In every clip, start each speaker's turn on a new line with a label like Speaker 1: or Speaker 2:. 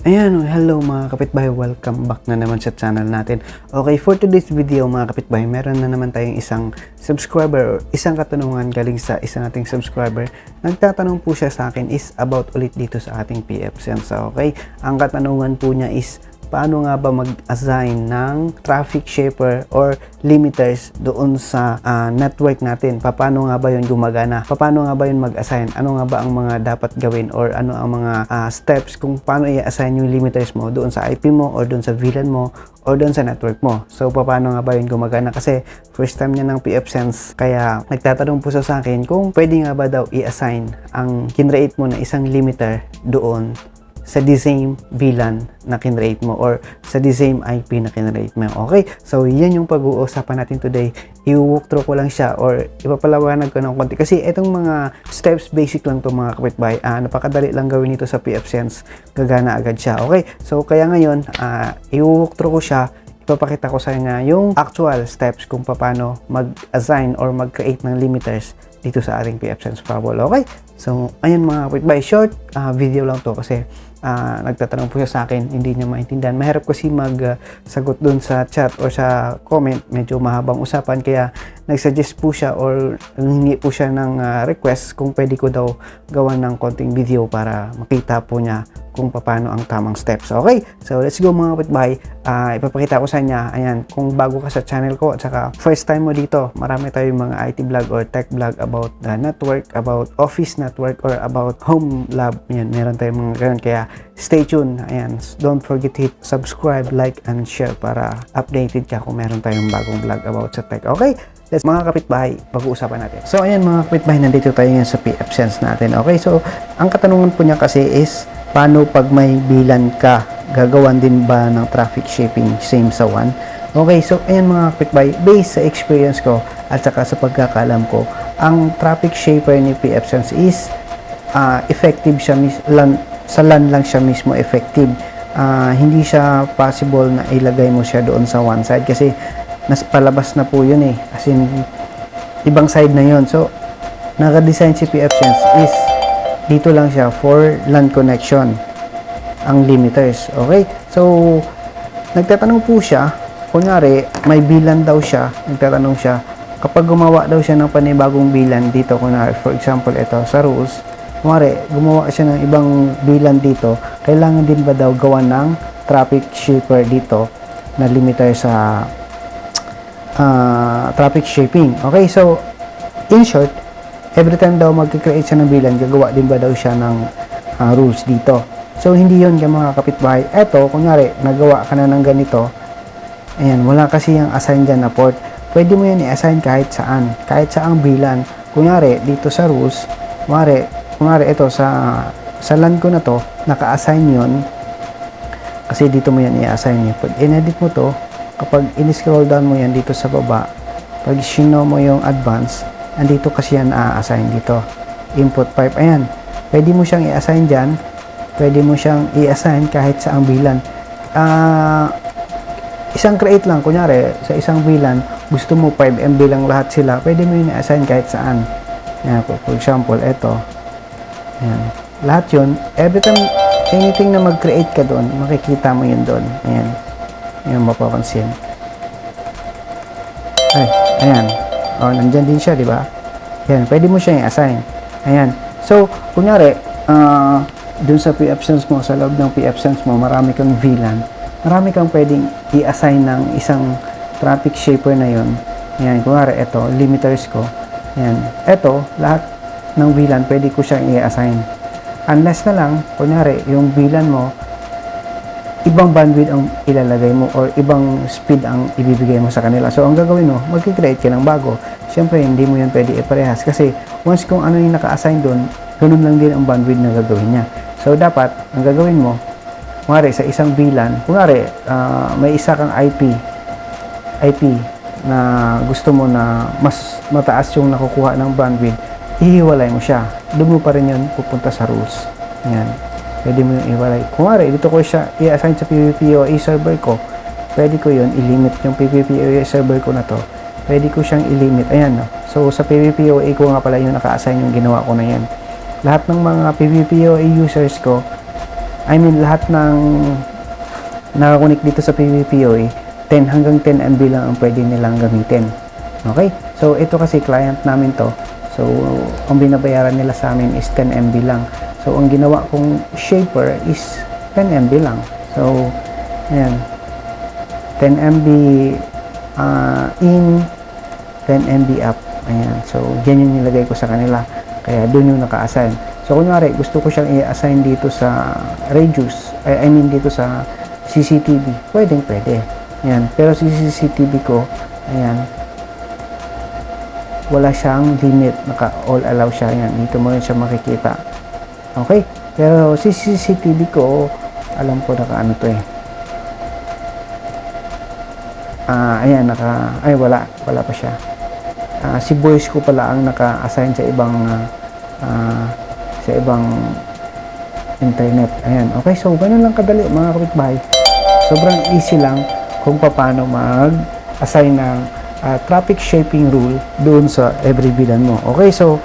Speaker 1: Ayan, hello mga kapitbahay, welcome back na naman sa channel natin. Okay, for today's video mga kapitbahay, meron na naman tayong isang subscriber or isang katanungan galing sa isang ating subscriber. Nagtatanong po siya sa akin is about ulit dito sa ating PF Sense. Okay, ang katanungan po niya is paano nga ba mag-assign ng traffic shaper or limiters doon sa ah, network natin? Paano nga ba yun gumagana? Paano nga ba yun mag-assign? Ano nga ba ang mga dapat gawin or ano ang mga ah, steps kung paano i-assign yung limiters mo doon sa IP mo or doon sa VLAN mo or doon sa network mo. So, paano nga ba yun gumagana? Kasi first time niya ng PF Sense, kaya nagtatanong po siya sa akin kung pwede nga ba daw i-assign ang kinreate mo na isang limiter doon sa the same VLAN na kinrate mo or sa the same IP na kinrate mo. Okay? So, yan yung pag-uusapan natin today. I-walk through ko lang siya or ipapalawanag ko ng konti. Kasi itong mga steps, basic lang to mga kapitbahay. Ah, napakadali lang gawin ito sa PF Sense. Gagana agad siya. Okay? So, kaya ngayon, ah, i-walk through ko siya ipapakita ko sa inyo yung actual steps kung paano mag-assign or mag-create ng limiters dito sa ating PF Sense Parabol. Okay? So, ayan mga kapitbahay, short ah, video lang to kasi ah, nagtatanong po siya sa akin, hindi niya maintindihan. Mahirap kasi mag-sagot dun sa chat or sa comment, medyo mahabang usapan kaya nagsuggest po siya or hingi po siya ng ah, request kung pwede ko daw gawan ng konting video para makita po niya kung paano ang tamang steps. Okay? So, let's go mga kapitbahay. Ah, ipapakita ko sa niya, ayan, kung bago ka sa channel ko at saka first time mo dito, marami tayong mga IT vlog or tech vlog about the network, about office network or about home lab. Yan, meron tayong mga ganun. Kaya stay tuned. Ayan, don't forget to hit subscribe, like, and share para updated ka kung meron tayong bagong vlog about sa tech. Okay? Let's mga kapitbahay, pag-uusapan natin. So ayan mga kapitbahay, nandito tayo ngayon sa PF Sense natin. Okay, so ang katanungan po niya kasi is paano pag may bilan ka, gagawan din ba ng traffic shaping same sa one? Okay, so ayan mga kapitbahay, based sa experience ko at saka sa pagkakalam ko, ang traffic shaper ni PF Sense is ah, effective siya mis- lan, sa LAN lang siya mismo effective. Ah, hindi siya possible na ilagay mo siya doon sa one side kasi nas palabas na po yun eh. As in, ibang side na yun. So, naka-design si PF Sense is dito lang siya for LAN connection ang limiters. Okay? So, nagtatanong po siya, kunyari, may bilan daw siya, nagtatanong siya, kapag gumawa daw siya ng panibagong bilan dito, kunyari, for example, ito, sa rules, kunyari, gumawa siya ng ibang bilan dito, kailangan din ba daw gawa ng traffic shipper dito na limiter sa ah, traffic shaping. Okay, so, in short, every time daw mag-create siya ng bilan, gagawa din ba daw siya ng ah, rules dito. So, hindi yun yung mga kapitbahay. Eto, kunyari, nagawa ka na ng ganito, ayan, wala kasi yung assign dyan na port. Pwede mo yan i-assign kahit saan, kahit saang bilan. Kunyari, dito sa rules, kunyari, kunyari ito sa sa LAN ko na to, naka-assign yun kasi dito mo yan i-assign. Pag in-edit mo to, kapag in-scroll down mo yan dito sa baba, pag sino mo yung advance, andito kasi yan a-assign dito. Input pipe, ayan. Pwede mo siyang i-assign dyan. Pwede mo siyang i-assign kahit sa ang bilan. Ah, isang create lang, kunyari, sa isang bilan, gusto mo 5 MB lang lahat sila, pwede mo yun i-assign kahit saan. Ayan, for example, ito. Ayan. Lahat yun, every time, anything na mag-create ka doon, makikita mo yun doon. Ayan. Ayan, mapapansin. Ay, ayan. O, nandyan din siya, di ba? Ayan, pwede mo siya i-assign. Ayan. So, kunyari, ah, dun sa PF Sense mo, sa loob ng PF Sense mo, marami kang VLAN. Marami kang pwedeng i-assign ng isang traffic shaper na yun. Ayan, kunyari, ito, limiters ko. Ayan. Ito, lahat ng VLAN, pwede ko siyang i-assign. Unless na lang, kunyari, yung VLAN mo, ibang bandwidth ang ilalagay mo or ibang speed ang ibibigay mo sa kanila. So, ang gagawin mo, mag-create ka ng bago. Siyempre, hindi mo yan pwede iparehas kasi once kung ano yung naka-assign doon, ganun lang din ang bandwidth na gagawin niya. So, dapat, ang gagawin mo, kunwari, sa isang VLAN, kunwari, ah, may isa kang IP, IP na gusto mo na mas mataas yung nakukuha ng bandwidth, ihiwalay mo siya. Doon mo pa rin yun pupunta sa rules. Yan. Pwede mo yung iwalay. Kunwari, dito ko siya i-assign sa PVPOA server ko. Pwede ko yun, i-limit yung PVPOA server ko na to. Pwede ko siyang i-limit. Ayan, no? So, sa PVPOA ko nga pala yung naka-assign yung ginawa ko na yan. Lahat ng mga PVPOA users ko, I mean, lahat ng nakakunik dito sa PVPoE, 10 hanggang 10 MB lang ang pwede nilang gamitin. Okay? So, ito kasi client namin to. So, ang binabayaran nila sa amin is 10 MB lang. So, ang ginawa kong shaper is 10 MB lang. So, ayan. 10 MB uh, in, 10 MB up. Ayan. So, yan yung nilagay ko sa kanila. Kaya, doon yung naka-assign. So, kunwari, gusto ko siyang i-assign dito sa Regius. I, I mean, dito sa CCTV. Pwedeng, pwede. Ayan. Pero si CCTV ko, ayan, wala siyang limit. Naka all allow siya. Ayan. Dito mo rin siya makikita. Okay? Pero si CCTV ko, alam ko naka ano to eh. Ah, ayan, naka, ay wala, wala pa siya. Ah, si boys ko pala ang naka-assign sa ibang ah, ah, sa ibang internet. Ayan, okay, so ganun lang kadali mga kapitbahay. Sobrang easy lang kung paano mag-assign ng ah, traffic shaping rule doon sa every bilan mo. Okay, so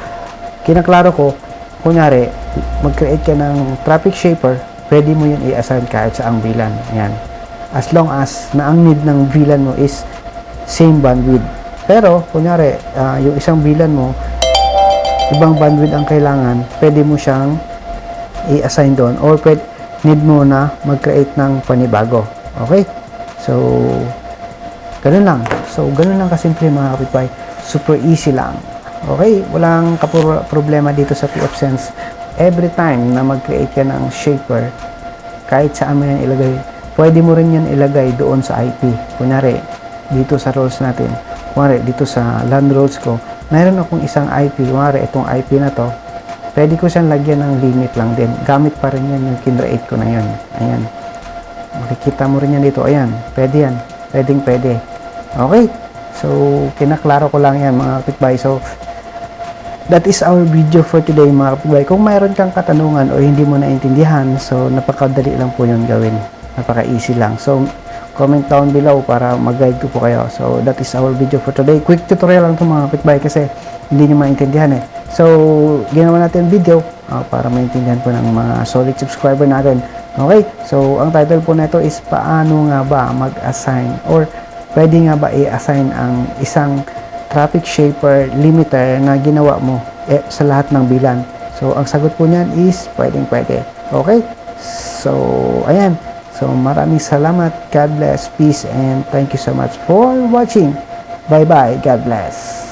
Speaker 1: kinaklaro ko, kunyari, mag-create ka ng traffic shaper, pwede mo yun i-assign kahit sa ang bilan. Ayan. As long as na ang need ng VLAN mo is same bandwidth. Pero, kunyari, ah, yung isang VLAN mo, ibang bandwidth ang kailangan, pwede mo siyang i-assign doon or pwede, need mo na mag-create ng panibago. Okay? So, ganun lang. So, ganun lang kasimple mga kapitbahay. Super easy lang. Okay? Walang problema dito sa PF. Every time na mag-create ka ng shaper, kahit saan mo yan ilagay, pwede mo rin yan ilagay doon sa IP. Kunyari, dito sa roles natin, kunyari, dito sa LAN roles ko, mayroon akong isang IP, kunyari, itong IP na to, pwede ko siyang lagyan ng limit lang din. Gamit pa rin yan yung kinreate ko na yun. Ayan. Makikita mo rin yan dito. Ayan. Pwede yan. Pwedeng pwede. Okay. So, kinaklaro ko lang yan mga kapitbahay. So, that is our video for today mga kapitbahay. Kung mayroon kang katanungan o hindi mo naintindihan, so napakadali lang po yun gawin. Napaka-easy lang. So, comment down below para mag-guide ko po kayo. So, that is our video for today. Quick tutorial lang ito mga kapitbahay kasi hindi nyo maintindihan eh. So, ginawa natin video ah, para maintindihan po ng mga solid subscriber natin. Okay? So, ang title po nito is paano nga ba mag-assign or pwede nga ba i-assign ang isang traffic shaper limiter na ginawa mo eh, sa lahat ng bilan. So, ang sagot po niyan is pwedeng pwede. Okay? So, ayan. So, maraming salamat. God bless. Peace and thank you so much for watching. Bye-bye. God bless.